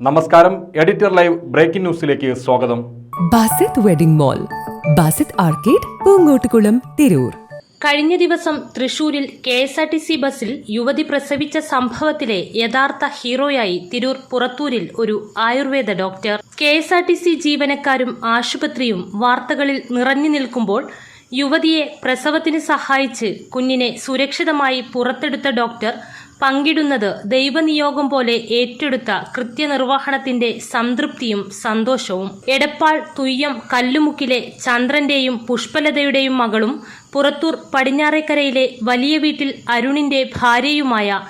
നമസ്കാരം editor live breaking ന്യൂസിലേക്ക് സ്വാഗതം. Basith wedding mall Basith arcade Poonkottukulam Tirur. കഴിഞ്ഞ ദിവസം തൃശൂരിൽ K S R T C ബസ്സിൽ യുവതി പ്രസവിച്ച സംഭവത്തിലെ യഥാർത്ഥ ഹീറോയായി തിരൂർ പുറത്തൂരിൽ ഒരു Ayurveda doctor. K S R T C ജീവനക്കാരും ആശുപത്രിയും വാർത്തകളിൽ നിറഞ്ഞു നിൽക്കുമ്പോൾ യുവതിയെ പ്രസവത്തിന് സഹായിച്ച് കുഞ്ഞിനെ സുരക്ഷിതമായി പുറത്തെടുത്ത ഡോക്ടർ പങ്കിടുന്നത് ദൈവനിയോഗം പോലെ ഏറ്റെടുത്ത കൃത്യനിർവഹണത്തിന്റെ സംതൃപ്തിയും സന്തോഷവും. എടപ്പാൾ തുയ്യം കല്ലുമുക്കിലെ ചന്ദ്രന്റെയും പുഷ്പലതയുടെയും മകളും പുറത്തൂർ പടിഞ്ഞാറേക്കരയിലെ വലിയ വീട്ടിൽ അരുണിന്റെ ഭാര്യയുമായ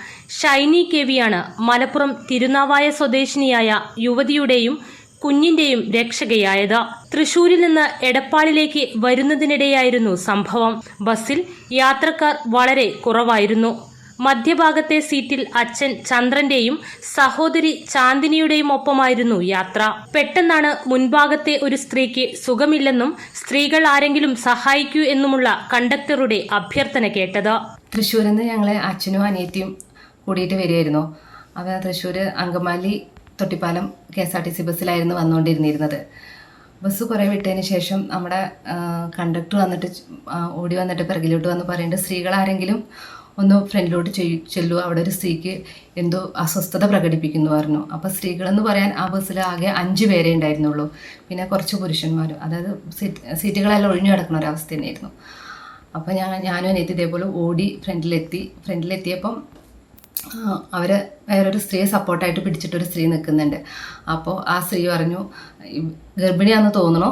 ഷൈനി കെവിയാണ് മലപ്പുറം തിരുനാവായ സ്വദേശിനിയായ യുവതിയുടെയും കുഞ്ഞിന്റെയും രക്ഷകയായത്. തൃശൂരിൽ നിന്ന് എടപ്പാളിലേക്ക് വരുന്നതിനിടെയായിരുന്നു സംഭവം. ബസ്സിൽ യാത്രക്കാർ വളരെ കുറവായിരുന്നു. മധ്യഭാഗത്തെ സീറ്റിൽ അച്ഛൻ ചന്ദ്രന്റെയും സഹോദരി ചാന്ദിനിയുടെയും ഒപ്പമായിരുന്നു യാത്ര. പെട്ടെന്നാണ് മുൻഭാഗത്തെ ഒരു സ്ത്രീക്ക് സുഖമില്ലെന്നും സ്ത്രീകൾ ആരെങ്കിലും സഹായിക്കൂ എന്നുമുള്ള കണ്ടക്ടറുടെ അഭ്യർത്ഥന കേട്ടത്. തൃശ്ശൂരിൽ നിന്ന് ഞങ്ങളെ അച്ഛനും അനിയത്തിയും കൂടിയിട്ട് വരികയായിരുന്നു. അവ Thrissur Angamaly Thottippalam K S R T C ബസ്സിലായിരുന്നു വന്നുകൊണ്ടിരുന്നിരുന്നത്. ബസ് കുറേ വിട്ടതിന് ശേഷം നമ്മുടെ കണ്ടക്ടർ വന്നിട്ട് ഓടി വന്നിട്ട് പിറകിലോട്ട് വന്ന് പറയുന്നുണ്ട് സ്ത്രീകൾ ആരെങ്കിലും ഒന്ന് ഫ്രണ്ടിലോട്ട് ചെല്ലു. അവിടെ ഒരു സ്ത്രീക്ക് എന്തോ അസ്വസ്ഥത പ്രകടിപ്പിക്കുന്നു പറഞ്ഞു അപ്പോൾ സ്ത്രീകളെന്ന് പറയാൻ ആ ബസ്സിൽ ആകെ അഞ്ച് പേരെ ഉണ്ടായിരുന്നുള്ളൂ. പിന്നെ കുറച്ച് പുരുഷന്മാരും. അതായത് സീറ്റ് സീറ്റുകളെല്ലാം ഒഴിഞ്ഞു കിടക്കുന്ന ഒരവസ്ഥ തന്നെയായിരുന്നു. അപ്പോൾ ഞാൻ ഞാനും അനിയത്തി ഇതേപോലെ ഓടി ഫ്രണ്ടിലെത്തി. ഫ്രണ്ടിലെത്തിയപ്പം അവർ വേറൊരു സ്ത്രീയെ സപ്പോർട്ടായിട്ട് പിടിച്ചിട്ടൊരു സ്ത്രീ നിൽക്കുന്നുണ്ട്. അപ്പോൾ ആ സ്ത്രീ പറഞ്ഞു "ഈ ഗർഭിണിയാണെന്ന് തോന്നണോ?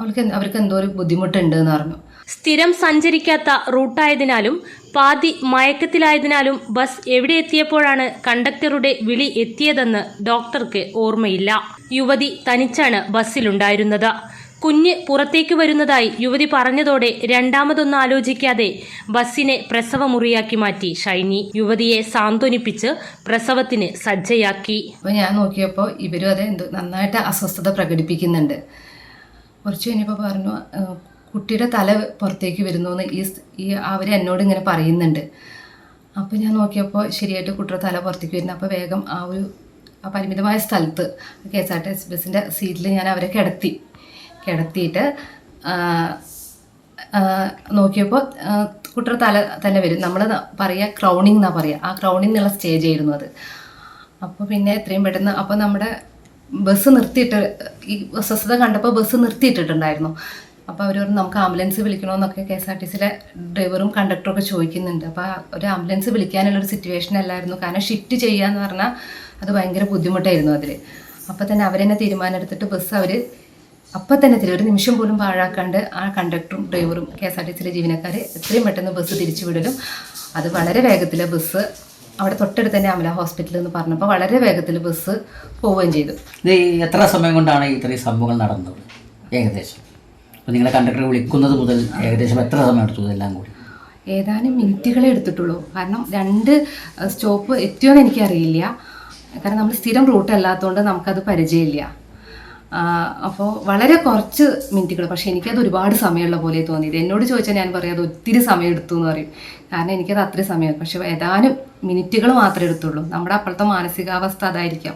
അവൾക്ക് അവർക്ക് എന്തോ ഒരു ബുദ്ധിമുട്ടുണ്ട് എന്ന് പറഞ്ഞു. സ്ഥിരം സഞ്ചരിക്കാത്ത റൂട്ടായതിനാലും പാതി മയക്കത്തിലായതിനാലും ബസ് എവിടെ എത്തിയപ്പോഴാണ് കണ്ടക്ടറുടെ വിളി എത്തിയതെന്ന് ഡോക്ടർക്ക് ഓർമ്മയില്ല. യുവതി തനിച്ചാണ് ബസ്സിലുണ്ടായിരുന്നത്. കുഞ്ഞ് പുറത്തേക്ക് വരുന്നതായി യുവതി പറഞ്ഞതോടെ രണ്ടാമതൊന്നും ആലോചിക്കാതെ ബസ്സിനെ പ്രസവമുറിയാക്കി മാറ്റി ഷൈനി. യുവതിയെ സാന്ത്വനിപ്പിച്ച് പ്രസവത്തിന് സജ്ജയാക്കി. അപ്പോൾ ഞാൻ നോക്കിയപ്പോൾ ഇവരും അത് നന്നായിട്ട് അസ്വസ്ഥത പ്രകടിപ്പിക്കുന്നുണ്ട്. കുറച്ച് കഴിഞ്ഞപ്പോൾ പറഞ്ഞു "ഏഹ്, കുട്ടിയുടെ തല പുറത്തേക്ക് വരുന്നു എന്ന് ഈ ഈ അവർ എന്നോട് ഇങ്ങനെ പറയുന്നുണ്ട്. അപ്പോൾ ഞാൻ നോക്കിയപ്പോൾ ശരിയായിട്ട് കുട്ടിയുടെ തല പുറത്തേക്ക് വരുന്നു. അപ്പോൾ വേഗം ആ ഒരു ആ പരിമിതമായ സ്ഥലത്ത് K S R T S ബസ്സിന്റെ സീറ്റിൽ ഞാൻ അവരെ കിടത്തി. കിടത്തിയിട്ട് നോക്കിയപ്പോൾ കുട്ടിയുടെ തല തന്നെ വരും. നമ്മൾ പറയുക ക്രൗണിങ് എന്നാണ് പറയുക ആ ക്രൗണിങ് എന്നുള്ള സ്റ്റേജ് ആയിരുന്നു അത്. അപ്പോൾ പിന്നെ എത്രയും പെട്ടെന്ന് അപ്പോൾ നമ്മുടെ ബസ് നിർത്തിയിട്ട് ഈ അസ്വസ്ഥത കണ്ടപ്പോൾ ബസ് നിർത്തിയിട്ടിട്ടുണ്ടായിരുന്നു. അപ്പോൾ പറഞ്ഞു നമുക്ക് ആംബുലൻസ് വിളിക്കണമെന്നൊക്കെ കെ എസ് ആർ ടി സിയിലെ ഡ്രൈവറും കണ്ടക്ടറും ഒക്കെ ചോദിക്കുന്നുണ്ട്. അപ്പോൾ ഒരു ആംബുലൻസ് വിളിക്കാനുള്ളൊരു സിറ്റുവേഷൻ അല്ലായിരുന്നു. കാരണം ഷിഫ്റ്റ് ചെയ്യാന്ന് പറഞ്ഞാൽ അത് ഭയങ്കര ബുദ്ധിമുട്ടായിരുന്നു അതിൽ അപ്പോൾ തന്നെ അവരെന്നെ തീരുമാനം എടുത്തിട്ട് ബസ് അവർ അപ്പം തന്നെ തിരി ഒരു നിമിഷം പോലും പാഴാക്കാണ്ട് ആ കണ്ടക്ടറും ഡ്രൈവറും കെ എസ് ആർ ടി സിയിലെ ജീവനക്കാർ എത്രയും പെട്ടെന്ന് ബസ് തിരിച്ചു വിടലും. അത് വളരെ വേഗത്തിൽ ബസ് അവിടെ തൊട്ടടുത്ത് തന്നെ അമല ഹോസ്പിറ്റൽ എന്ന് പറഞ്ഞപ്പോൾ വളരെ വേഗത്തിൽ ബസ് പോവുകയും ചെയ്തു. ഇത് എത്ര സമയം കൊണ്ടാണ് ഇത്രയും സംഭവങ്ങൾ നടന്നത്? ഏകദേശം. അപ്പോൾ നിങ്ങളെ കണ്ടക്ടറെ വിളിക്കുന്നത് മുതൽ ഏകദേശം എത്ര സമയം എടുത്തു ഇതെല്ലാം കൂടി? ഏതാനും മിനിറ്റുകളെ എടുത്തിട്ടുള്ളൂ. കാരണം രണ്ട് സ്റ്റോപ്പ് എത്തിയോന്ന് എനിക്കറിയില്ല. കാരണം നമ്മൾ സ്ഥിരം റൂട്ട് അല്ലാത്തതുകൊണ്ട് നമുക്കത് പരിചയമില്ല. അപ്പോൾ വളരെ കുറച്ച് മിനിറ്റുകൾ. പക്ഷേ എനിക്കത് ഒരുപാട് സമയമുള്ള പോലെ തോന്നിയത്. എന്നോട് ചോദിച്ചാൽ ഞാൻ പറയാം അത് ഒത്തിരി സമയം എടുത്തു എന്ന് പറയും. കാരണം എനിക്കത് അത്രയും സമയം പക്ഷേ ഏതാനും മിനിറ്റുകൾ മാത്രമേ എടുത്തുള്ളൂ. നമ്മുടെ അപ്പോഴത്തെ മാനസികാവസ്ഥ അതായിരിക്കാം.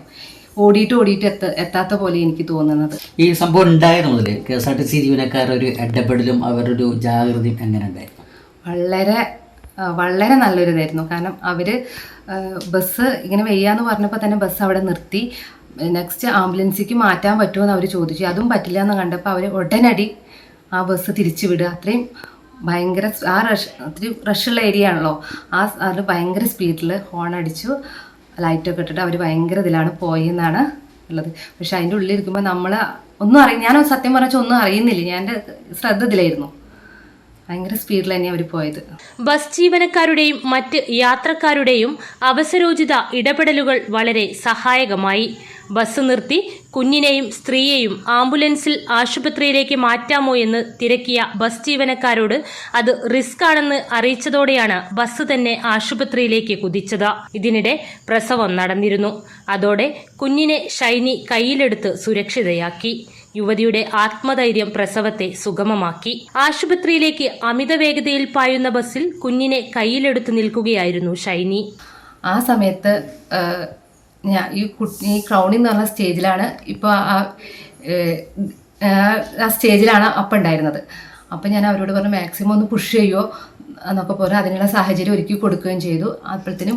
ഓടിയിട്ട് ഓടിയിട്ട് എത്ത എത്താത്ത പോലെ എനിക്ക് തോന്നുന്നത്. ഈ സംഭവം ഉണ്ടായത് മുതൽ K S R T C ജീവനക്കാരുടെ ഒരു ഇടപെടലും അവരൊരു ജാഗ്രതയും എങ്ങനെ ഉണ്ടായിരുന്നു? വളരെ വളരെ നല്ലൊരു ഇതായിരുന്നു. കാരണം അവർ ബസ് ഇങ്ങനെ വെയ്യാന്ന് പറഞ്ഞപ്പോൾ തന്നെ ബസ് അവിടെ നിർത്തി. നെക്സ്റ്റ് ആംബുലൻസിക്ക് മാറ്റാൻ പറ്റുമോ എന്ന് അവർ ചോദിച്ചു. അതും പറ്റില്ല എന്ന് കണ്ടപ്പോൾ അവർ ഉടനടി ആ ബസ് തിരിച്ചു വിടുക. അത്രയും ഭയങ്കര ആ റഷ് ഒത്തിരി റഷുള്ള ഏരിയ ആണല്ലോ. ആ അത് ഭയങ്കര സ്പീഡിൽ ഹോൺ അടിച്ചു. ലൈറ്റൊക്കെ ഇട്ടിട്ട് അവർ ഭയങ്കര ഇതിലാണ് പോയെന്നാണ് ഉള്ളത്. പക്ഷെ അതിന്റെ ഉള്ളിൽ ഇരിക്കുമ്പോൾ നമ്മൾ ഒന്നും അറിയ ഞാൻ സത്യം പറഞ്ഞാൽ ഒന്നും അറിയുന്നില്ല. ഞാൻ എന്റെ ശ്രദ്ധ ഇതിലായിരുന്നു. ഭയങ്കര സ്പീഡിൽ തന്നെയാണ് അവർ പോയത്. ബസ് ജീവനക്കാരുടെയും മറ്റ് യാത്രക്കാരുടെയും അവസരോചിത ഇടപെടലുകൾ വളരെ സഹായകമായി. ബസ് നിർത്തി കുഞ്ഞിനെയും സ്ത്രീയെയും ആംബുലൻസിൽ ആശുപത്രിയിലേക്ക് മാറ്റാമോ എന്ന് തിരക്കിയ ബസ് ജീവനക്കാരോട് അത് റിസ്ക് ആണെന്ന് അറിയിച്ചതോടെയാണ് ബസ് തന്നെ ആശുപത്രിയിലേക്ക് കുതിച്ചത്. ഇതിനിടെ പ്രസവം നടന്നിരുന്നു. അതോടെ കുഞ്ഞിനെ ഷൈനി കയ്യിലെടുത്ത് സുരക്ഷിതയാക്കി. യുവതിയുടെ ആത്മധൈര്യം പ്രസവത്തെ സുഗമമാക്കി. ആശുപത്രിയിലേക്ക് അമിത വേഗതയിൽ പായുന്ന ബസ്സിൽ കുഞ്ഞിനെ കയ്യിലെടുത്ത് നിൽക്കുകയായിരുന്നു ഷൈനി. ആ സമയത്ത് ഞാൻ ഈ കുട്ടി ക്രൗണിംഗ് എന്ന് പറഞ്ഞ സ്റ്റേജിലാണ് ഇപ്പോൾ ആ സ്റ്റേജിലാണ് അപ്പം ഉണ്ടായിരുന്നത്. അപ്പം ഞാൻ അവരോട് പറഞ്ഞു മാക്സിമം ഒന്ന് പുഷ് ചെയ്യുമോ എന്നൊക്കെ പറഞ്ഞാൽ അതിനുള്ള സാഹചര്യം ഒരുക്കി കൊടുക്കുകയും ചെയ്തു. അപ്പോഴത്തേനും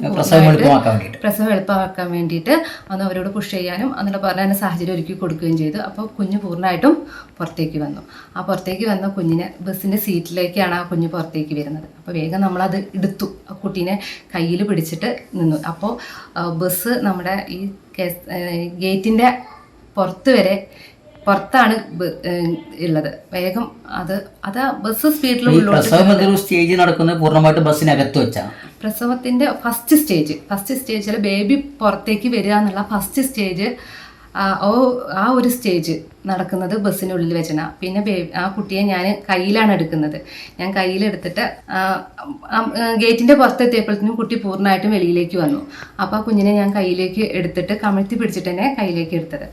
പ്രസവം എളുപ്പമാക്കാൻ വേണ്ടിയിട്ട്. അന്ന് അവരോട് പുഷ് ചെയ്യാനും എന്നുള്ള പറഞ്ഞ അതിന്റെ സാഹചര്യം ഒരുക്കി കൊടുക്കുകയും ചെയ്തു. അപ്പോൾ കുഞ്ഞ് പൂർണമായിട്ടും പുറത്തേക്ക് വന്നു. ആ പുറത്തേക്ക് വന്ന കുഞ്ഞിനെ ബസ്സിന്റെ സീറ്റിലേക്കാണ് ആ കുഞ്ഞ് പുറത്തേക്ക് വരുന്നത്. അപ്പോൾ വേഗം നമ്മളത് എടുത്തു. ആ കുട്ടീനെ കയ്യിൽ പിടിച്ചിട്ട് നിന്നു. അപ്പോൾ ബസ് നമ്മുടെ ഈ ഗേറ്റിന്റെ പുറത്ത് വരെ പുറത്താണ് ഉള്ളത്. വേഗം അത് അത് ബസ് സ്പീഡിൽ സ്റ്റേജ് നടക്കുന്നത് പൂർണമായിട്ട് ബസ്സിനകത്ത് വെച്ചാണ് പ്രസവത്തിന്റെ ഫസ്റ്റ് സ്റ്റേജ് ഫസ്റ്റ് സ്റ്റേജിൽ ബേബി പുറത്തേക്ക് വരിക എന്നുള്ള ഫസ്റ്റ് സ്റ്റേജ് ആ ഒരു സ്റ്റേജ് നടക്കുന്നത് ബസ്സിനുള്ളിൽ വെച്ചാണ് പിന്നെ ആ കുട്ടിയെ ഞാൻ കയ്യിലാണ് എടുക്കുന്നത്. ഞാൻ കയ്യിലെടുത്തിട്ട് ഗേറ്റിന്റെ പുറത്തെത്തിയപ്പോഴത്തേനും കുട്ടി പൂർണമായിട്ടും വെളിയിലേക്ക് വന്നു. അപ്പോൾ ആ കുഞ്ഞിനെ ഞാൻ കയ്യിലേക്ക് എടുത്തിട്ട് കമിഴ്ത്തി പിടിച്ചിട്ട് തന്നെ കയ്യിലേക്ക് എടുത്തത്.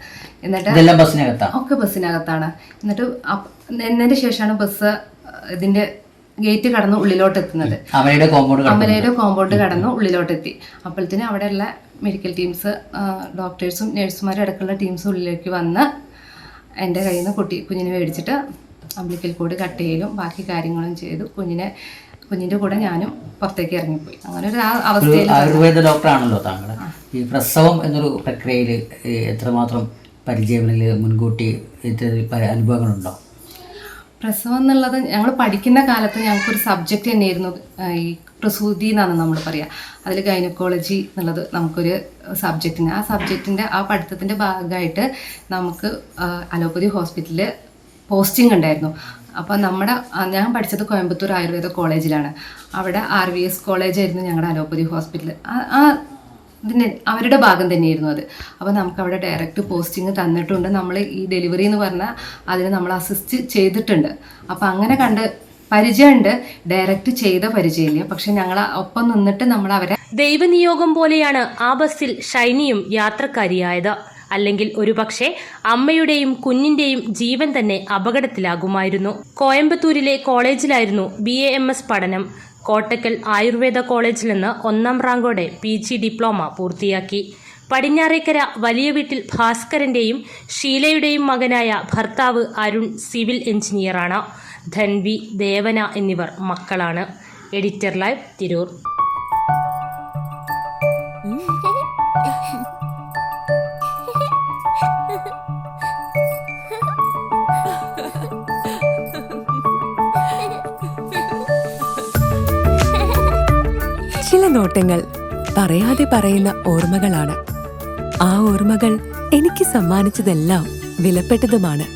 എന്നിട്ട് ബസ്സിനകത്താണ് ഒക്കെ ബസ്സിനകത്താണ്. എന്നിട്ട് എന്നതിന്റെ എന്നതിന് ശേഷമാണ് ബസ് ഇതിന്റെ ഗേറ്റ് കടന്ന് ഉള്ളിലോട്ട് എത്തുന്നത് അമലയുടെ കോമ്പൗണ്ട് കടന്ന് കോമ്പൗണ്ട് കടന്ന് ഉള്ളിലോട്ടെത്തി. അപ്പോഴത്തേനും അവിടെയുള്ള മെഡിക്കൽ ടീംസ് ഡോക്ടേഴ്സും നഴ്സുമാരും അടക്കമുള്ള ടീംസ് ഉള്ളിലേക്ക് വന്ന് എന്റെ കയ്യിൽ നിന്ന് കുട്ടി കുഞ്ഞിനെ മേടിച്ചിട്ട് അമ്പിളിക്കൽ കൂട് കട്ട് ചെയ്യലും ബാക്കി കാര്യങ്ങളും ചെയ്തു. കുഞ്ഞിനെ കുഞ്ഞിന്റെ കൂടെ ഞാനും പുറത്തേക്ക് ഇറങ്ങിപ്പോയി. അങ്ങനെ ഒരു അവസ്ഥയിൽ ആയുർവേദ ഡോക്ടറാണല്ലോ താങ്കൾ ഈ പ്രസവം എന്നൊരു പ്രക്രിയയിൽ എത്രമാത്രം പരിചയങ്ങളിൽ മുൻകൂട്ടി അനുഭവങ്ങളുണ്ടോ? പ്രസവം എന്നുള്ളത് ഞങ്ങൾ പഠിക്കുന്ന കാലത്ത് ഞങ്ങൾക്കൊരു സബ്ജക്റ്റ് തന്നെയായിരുന്നു ഈ പ്രസൂതി എന്നാണ് നമ്മൾ പറയുക അതിൽ ഗൈനക്കോളജി എന്നുള്ളത് നമുക്കൊരു സബ്ജക്റ്റിന്. ആ സബ്ജക്റ്റിന്റെ ആ പഠിത്തത്തിന്റെ ഭാഗമായിട്ട് നമുക്ക് അലോപ്പതി ഹോസ്പിറ്റലിൽ പോസ്റ്റിംഗ് ഉണ്ടായിരുന്നു. അപ്പോൾ നമ്മുടെ ഞാൻ പഠിച്ചത് കോയമ്പത്തൂർ ആയുർവേദ കോളേജിലാണ്. അവിടെ ആർ വി എസ് കോളേജായിരുന്നു ഞങ്ങളുടെ അലോപ്പതി ഹോസ്പിറ്റൽ ആ ഇതിന്റെ അവരുടെ ഭാഗം തന്നെയായിരുന്നു അത്. അപ്പോൾ നമുക്ക് അവിടെ ഡയറക്റ്റ് പോസ്റ്റിംഗ് തന്നിട്ടുണ്ട്. നമ്മൾ ഈ ഡെലിവറി എന്ന് പറഞ്ഞാൽ അതിന് നമ്മൾ അസിസ്റ്റ് ചെയ്തിട്ടുണ്ട്. അപ്പോൾ അങ്ങനെ കണ്ട് പരിചയമുണ്ട്. ഡയറക്റ്റ് ചെയ്ത പരിചയമില്ല. പക്ഷെ ഞങ്ങൾ ഒപ്പം നിന്നിട്ട് നമ്മൾ അവരെ ദൈവനിയോഗം പോലെയാണ് ആ ബസ്സിൽ ഷൈനിയും യാത്രക്കാരിയായത്. അല്ലെങ്കിൽ ഒരുപക്ഷെ അമ്മയുടെയും കുഞ്ഞിന്റെയും ജീവൻ തന്നെ അപകടത്തിലാകുമായിരുന്നു. കോയമ്പത്തൂരിലെ കോളേജിലായിരുന്നു ബി എ എം എസ് പഠനം. കോട്ടക്കൽ ആയുർവേദ കോളേജിൽ നിന്ന് ഒന്നാം റാങ്കോടെ പി ജി ഡിപ്ലോമ പൂർത്തിയാക്കി. പടിഞ്ഞാറേക്കര വലിയ വീട്ടിൽ ഭാസ്കരന്റെയും ഷീലയുടെയും മകനായ ഭർത്താവ് അരുൺ സിവിൽ എഞ്ചിനീയറാണ്. ധൻവി ദേവന എന്നിവർ മക്കളാണ്. Editor live Tirur. ചില നോട്ടങ്ങൾ പറയാതെ പറയുന്ന ഓർമ്മകളാണ്. ആ ഓർമ്മകൾ എനിക്ക് സമ്മാനിച്ചതെല്ലാം വിലപ്പെട്ടതുമാണ്.